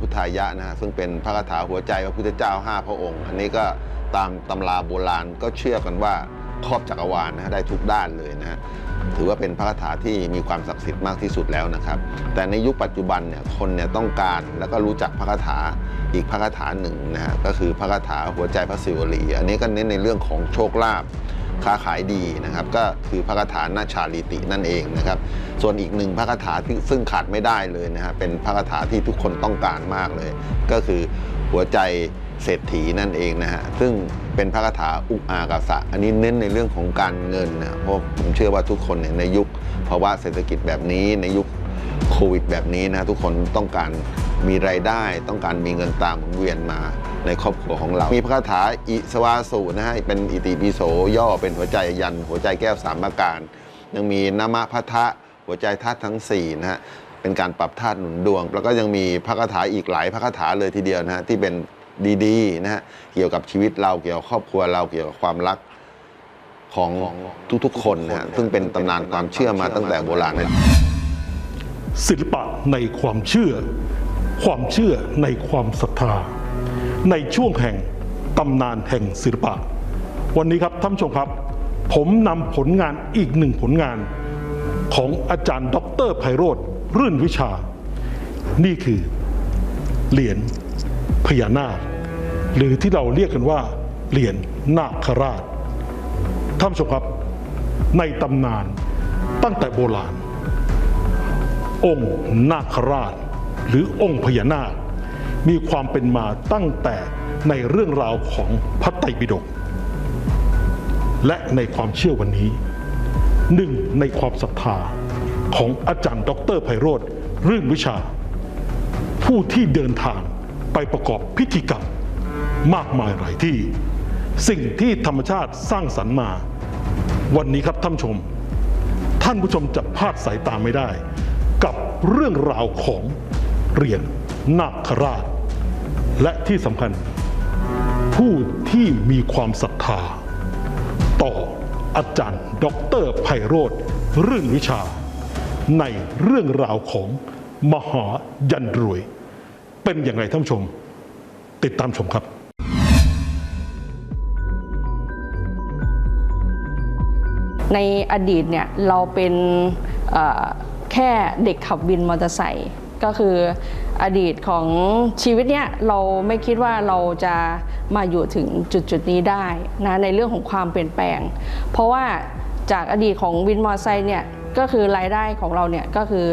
พุทธายะนะฮะซึ่งเป็นพระคาถาหัวใจพระพุทธเจ้าห้าพระองค์ อันนี้ก็ตามตำราโบราณก็เชื่อกันว่าครอบจักรวาลนะฮะได้ทุกด้านเลยนะฮะถือว่าเป็นพระคาถาที่มีความศักดิ์สิทธิ์มากที่สุดแล้วนะครับ แต่ในยุคปัจจุบันเนี่ยคนเนี่ยต้องการแล้วก็รู้จักพระคาถาอีกพระคาถาหนึ่งนะฮะก็คือพระคาถาหัวใจพระศิวลี อันนี้ก็เน้นในเรื่องของโชคลาภ ค้าขายดีนะครับ ก็คือพระคาถานาชาลิตินั่นเองนะครับ ส่วนอีกหนึ่งพระคาถาที่ซึ่งขาดไม่ได้เลยนะฮะเป็นพระคาถาที่ทุกคนต้องการมากเลย ก็คือหัวใจเศรษฐีนั่นเองนะฮะซึ่งเป็นพระคาถาอุกอากาสะอันนี้เน้นในเรื่องของการเงินนะเพราะผมเชื่อว่าทุกคนเนี่ยในยุคภาวะเศรษฐกิจแบบนี้ในยุค โควิดแบบนี้นะทุกคนต้องการมีรายได้ ต้องการมีเงินตามเวียนมาในครอบครัวของเรา มีพระคาถาอิสวาสุนะฮะเป็นอิติปิโสย่อเป็นหัวใจยัน หัวใจแก้วสามประการ ยังมีนามะพัทธะหัวใจธาตุทั้ง4นะฮะเป็นการปรับธาตุหนุนดวง แล้วก็ยังมีพระคาถาอีกหลายพระคาถาเลยทีเดียวนะฮะที่เป็นดีๆนะฮะเกี่ยวกับชีวิตเราเกี่ยวกับครอบครัวเราเกี่ยวกับความรักของทุกๆ คนนะฮะซึ่งเป็นตำนานความเชื่อมาตั้งแต่โบราณนะ ศิลปะในความเชื่อ ความเชื่อในความศรัทธา ในช่วงแห่งตำนานแห่งศิลปะ วันนี้ครับท่านผู้ชมครับ ผมนำผลงานอีกหนึ่งผลงานของอาจารย์ด็อเตอร์ไพโรธรื่นวิชา นี่คือเหรียญพญานาค หรือที่เราเรียกกันว่าเหรียญนาคราชท่านผู้ชมครับในตำนานตั้งแต่โบราณ องค์นาคราช หรือองค์พญานาค มีความเป็นมาตั้งแต่ในเรื่องราวของพระไตรปิฎกและในความเชื่อวันนี้ หนึ่งในความศรัทธาของอาจารย์ ดรไพโรธรื่นวิชา ผู้ที่เดินทางไปประกอบพิธีกรรม มากมายหลายที่ สิ่งที่ธรรมชาติสร้างสรรค์มา วันนี้ครับท่านชม ท่านผู้ชมจะพลาดสายตาไม่ได้ เรื่องราวของเหรียญนาคราช และที่สำคัญ ผู้ที่มีความศรัทธา ต่ออาจารย์ดอกเตอรไพโรธรื่นวิชา ในเรื่องราวของมหายันรวย เป็นอย่างไรท่านผู้ชม ติดตามชมครับในอดีตเนี่ยเราเป็น แค่เด็กขับวินมอเตอร์ไซค์ก็คืออดีตของชีวิตเนี่ยเราไม่คิดว่าเราจะมาอยู่ถึงจุดจุดนี้ได้นะในเรื่องของความเปลี่ยนแปลง เพราะว่าจากอดีตของวินมอเตอร์ไซค์เนี่ยก็คือรายได้ของเราเนี่ยก็คือ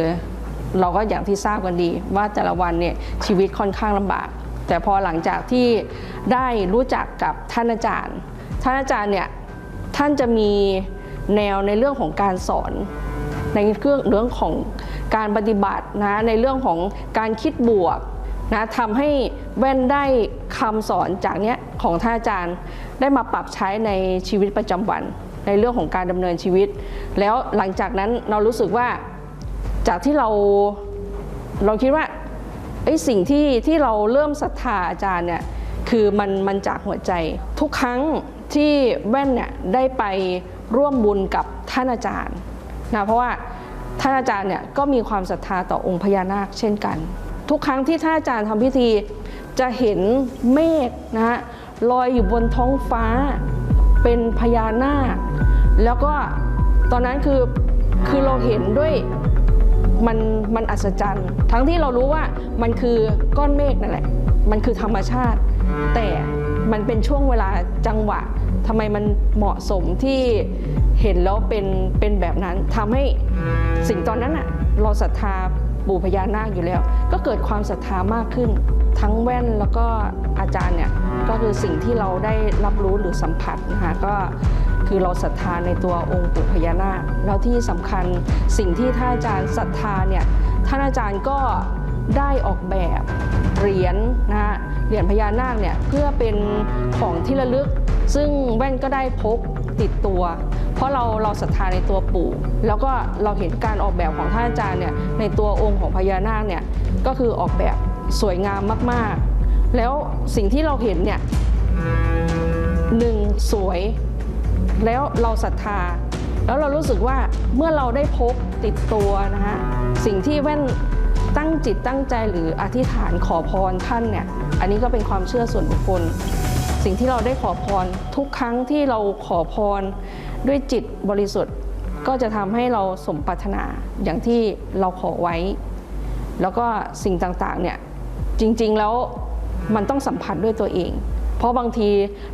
เราก็อย่างที่ทราบกันดี ว่าแต่ละวันเนี่ยชีวิตค่อนข้างลำบาก แต่พอหลังจากที่ได้รู้จักกับท่านอาจารย์ ท่านอาจารย์เนี่ยท่านจะมีแนวในเรื่องของการสอน ในเรื่องเรื่องของการปฏิบัตินะในเรื่องของการคิดบวกนะทำให้แว่นได้คำสอนจากเนี้ยของท่านอาจารย์ได้มาปรับใช้ในชีวิตประจำวัน ในเรื่องของการดำเนินชีวิต แล้วหลังจากนั้นเรารู้สึกว่าจากที่เราเราคิดว่าไอ้สิ่งที่ที่เราเริ่มศรัทธาอาจารย์เนี่ยคือมันมันจากหัวใจ ทุกครั้งที่แว่นเนี่ยได้ไปร่วมบุญกับท่านอาจารย์ นะเพราะว่าท่านอาจารย์เนี่ยก็มีความศรัทธาต่อองค์พญานาคเช่นกัน ทุกครั้งที่ท่านอาจารย์ทำพิธีจะเห็นเมฆนะฮะลอยอยู่บนท้องฟ้าเป็นพญานาค แล้วก็ตอนนั้นคือคือเราเห็นด้วยมันมันอัศจรรย์ ทั้งที่เรารู้ว่ามันคือก้อนเมฆนั่นแหละ มันคือธรรมชาติ แต่มันเป็นช่วงเวลาจังหวะทำไมมันเหมาะสมที่ เห็นแล้วเป็นเป็นแบบนั้นทำให้สิ่งตอนนั้นอะเราศรัทธาปู่พญานาคอยู่แล้ว ก็เกิดความศรัทธามากขึ้น ทั้งแว่นแล้วก็อาจารย์เนี่ยก็คือสิ่งที่เราได้รับรู้หรือสัมผัสนะคะก็คือเราศรัทธาในตัวองค์ปู่พญานาคแล้วที่สำคัญสิ่งที่ท่านอาจารย์ศรัทธาเนี่ยท่านอาจารย์ก็ได้ออกแบบเหรียญนะฮะเหรียญพญานาคเนี่ยเพื่อเป็นของที่ระลึก ซึ่งแว่นก็ได้พกติดตัว เพราะเราเราศรัทธาในตัวปู่ แล้วก็เราเห็นการออกแบบของท่านอาจารย์เนี่ยในตัวองค์ของพญานาคเนี่ยก็คือออกแบบสวยงามมากๆ แล้วสิ่งที่เราเห็นเนี่ยหนึ่งสวย แล้วเราศรัทธา แล้วเรารู้สึกว่าเมื่อเราได้พกติดตัวนะฮะสิ่งที่แว่นตั้งจิตตั้งใจหรืออธิษฐานขอพรท่านเนี่ยอันนี้ก็เป็นความเชื่อส่วนบุคคล สิ่งที่เราได้ขอพรทุกครั้งที่เราขอพร ด้วยจิตบริสุทธิ์ ก็จะทำให้เราสมปรารถนาอย่างที่เราขอไว้ แล้วก็สิ่งต่างๆเนี่ยจริงๆแล้วมันต้องสัมผัสด้วยตัวเอง เพราะบางที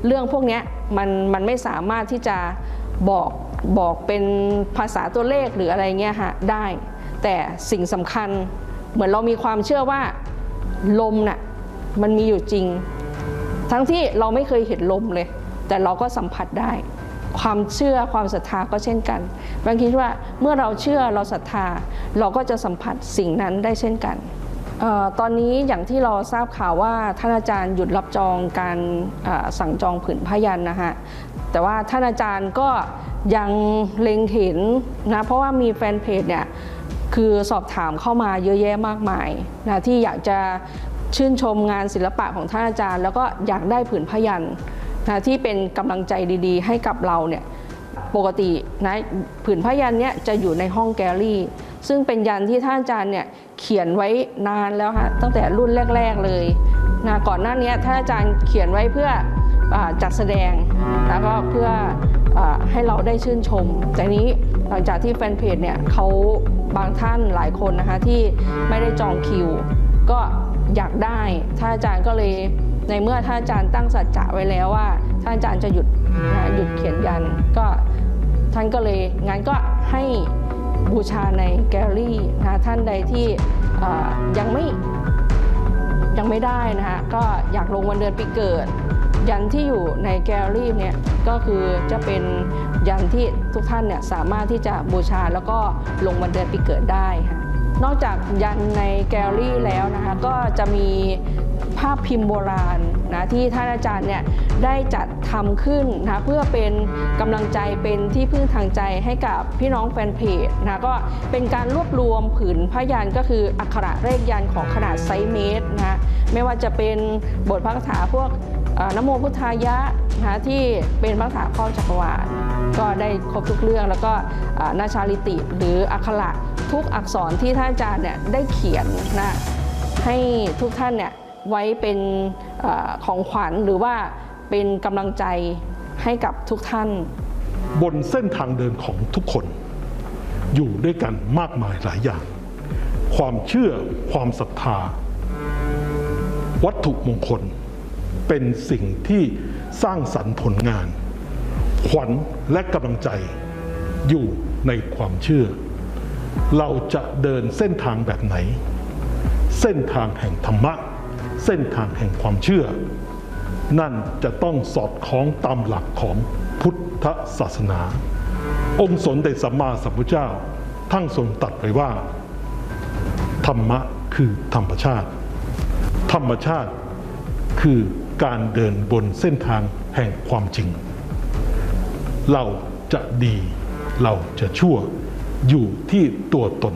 เรื่องพวกนี้มันมันไม่สามารถที่จะบอกบอกเป็นภาษาตัวเลขหรืออะไรเงี้ยฮะได้ แต่สิ่งสำคัญเหมือนเรามีความเชื่อว่าลมน่ะมันมีอยู่จริง ทั้งที่เราไม่เคยเห็นลมเลย แต่เราก็สัมผัสได้ ความเชื่อความศรัทธาก็เช่นกันบางทีว่าเมื่อเราเชื่อเราศรัทธา เราก็จะสัมผัสสิ่งนั้นได้เช่นกันออตอนนี้อย่างที่เราทราบข่าวว่าท่านอาจารย์หยุดรับจองการสั่งจองผืนผ้ายันนะฮะแต่ว่าท่านอาจารย์ก็ยังเล็งเห็นนะเพราะว่ามีแฟนเพจเนี่ยคือสอบถามเข้ามาเยอะแยะมากมายนะที่อยากจะชื่นชมงานศิลปะของท่านอาจารย์ แล้วก็อยากได้ผืนพยัน นะที่เป็นกำลังใจดีๆ ให้กับเราเนี่ยปกตินะผืนพยันเนี่ยจะอยู่ในห้องแกลลี่ ซึ่งเป็นยันที่ท่านอาจารย์เนี่ยเขียนไว้นานแล้วค่ะตั้งแต่รุ่นแรก ๆเลยนะก่อนหน้านี้ท่านอาจารย์เขียนไว้เพื่ออจัดแสดง แล้วก็เพื่ออให้เราได้ชื่นชม แต่นี้หลังจากที่แฟนเพจเนี่ยเขาบางท่านหลายคนนะคะที่ไม่ได้จองคิว ก็อยากได้ท่านอาจารย์ก็เลย ในเมื่อท่านอาจารย์ตั้งสัจจะไว้แล้วว่าท่านอาจารย์จะหยุดหยุดเขียนยันก็ท่านก็เลยงั้นก็ให้บูชาในแกลเลอรี่นะท่านใดที่ยังไม่ยังไม่ได้นะคะก็อยากลงวันเดือนปีเกิด ยันที่อยู่ในแกลเลอรี่เนี่ยก็คือจะเป็นยันที่ทุกท่านเนี่ยสามารถที่จะบูชาแล้วก็ลงวันเดือนปีเกิดได้ค่ะนอกจากยันในแกลเลอรี่แล้วนะคะก็จะมี ภาพพิมพ์โบราณนะที่ท่านอาจารย์เนี่ยได้จัดทำขึ้นนะเพื่อเป็นกำลังใจเป็นที่พึ่งทางใจให้กับพี่น้องแฟนเพจนะก็เป็นการรวบรวมผืนพยันก็คืออักขระเลขยันของขนาดไซส์เมตรนะไม่ว่าจะเป็นบทพระคาถาพวกนโมพุทธายะนะที่เป็นพระคาถาครอจักรวาลก็ได้ครบทุกเรื่องแล้วก็นาชาลิติหรืออักขระทุกอักษรที่ท่านอาจารย์เนี่ยได้เขียนนะให้ทุกท่านเนี่ย ไว้เป็นอของขวัญหรือว่าเป็นกำลังใจให้กับทุกท่าน บนเส้นทางเดินของทุกคน อยู่ด้วยกันมากมายหลายอย่าง ความเชื่อความศรัทธา วัตถุมงคล เป็นสิ่งที่สร้างสรรค์ผลงาน ขวัญและกำลังใจอยู่ในความเชื่อ เราจะเดินเส้นทางแบบไหน เส้นทางแห่งธรรมะ เส้นทางแห่งความเชื่อ นั่นจะต้องสอดคล้องตามหลักของพุทธศาสนา องค์สนเด็จสัมมาสัมพุทธเจ้าทั้งทรงตัดไว้ว่า ธรรมะคือธรรมชาติ ธรรมชาติคือการเดินบนเส้นทางแห่งความจริง เราจะดีเราจะชั่วอยู่ที่ตัวตน